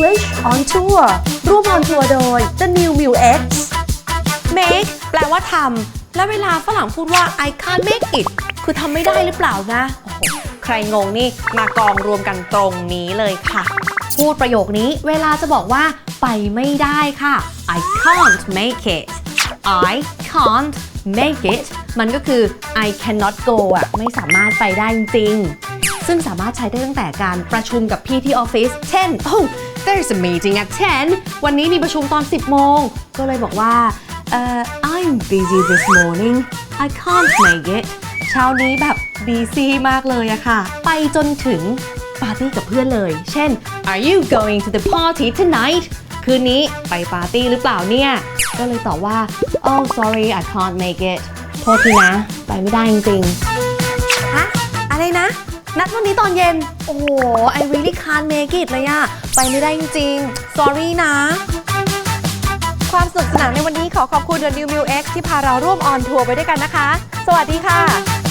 English on Tour ร่วม on tour โดย The New Mu X make แปลว่าทำ แล้วเวลาฝรั่งพูดว่า I can't make it คือทำไม่ได้หรือเปล่านะโอ้โหใครงงนี่มากองรวมกันตรงนี้เลยค่ะ พูดประโยคนี้เวลาจะบอกว่า ไปไม่ได้ค่ะ I can't make it I can't make it มันก็คือ I cannot go อะไม่สามารถไปได้จริง ซึ่งสามารถใช้ได้ตั้งแต่การประชุมกับพี่ที่ออฟฟิศ เช่น oh there's a meeting at 10วันนี้มีประชุมตอน 10 โมง ก็เลยบอกว่าเอ่อ I'm busy this morning I can't make it เช้านี้แบบ busy มากเลยอะค่ะ ไปจนถึงปาร์ตี้กับเพื่อนเลย เช่น Are you going to the party tonight คืนนี้ไปปาร์ตี้หรือเปล่าเนี่ย ก็เลยตอบว่า oh sorry I can't make it โทษทีนะ ไปไม่ได้จริงๆ ฮะ อะไรนะ นัดวันนี้ตอนเย็น โอ้โห I really can't make it เลยอะไปไม่ได้จริงๆ sorry นะ ความสนุกสนานในวันนี้ขอขอบคุณ The New Mu X ที่พาเราร่วมออนทัวร์ไปด้วยกันนะคะ สวัสดีค่ะ